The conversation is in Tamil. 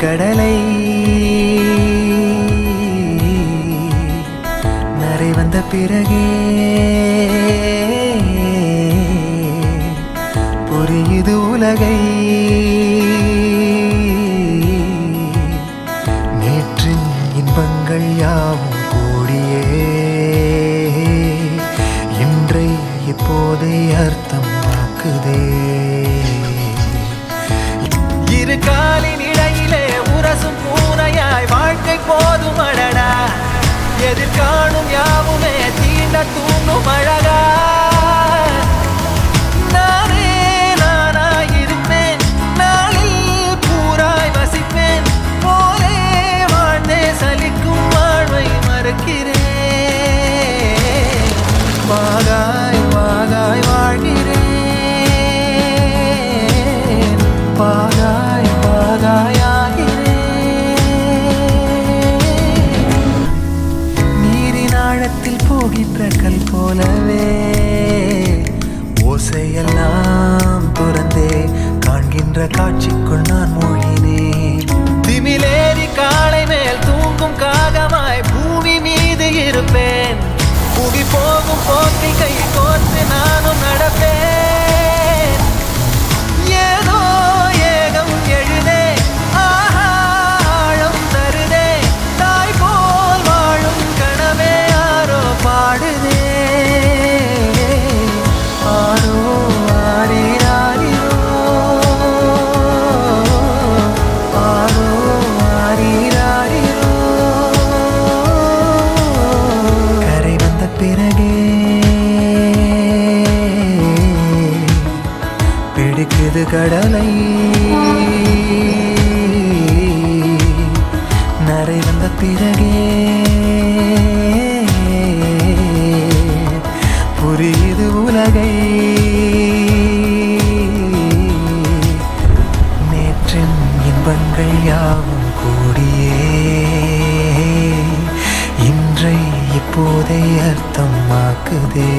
கடலை. நரை வந்த பிறகே பொறியுது உலகை. போகின்ற கல் போலவே. ஓசையெல்லாம் துறந்தே காண்கின்ற காட்சிக்குள் பிறகே. பிடிக்குது கடலை. நரை வந்த பிறகே. அர்த்தமாக்குதே.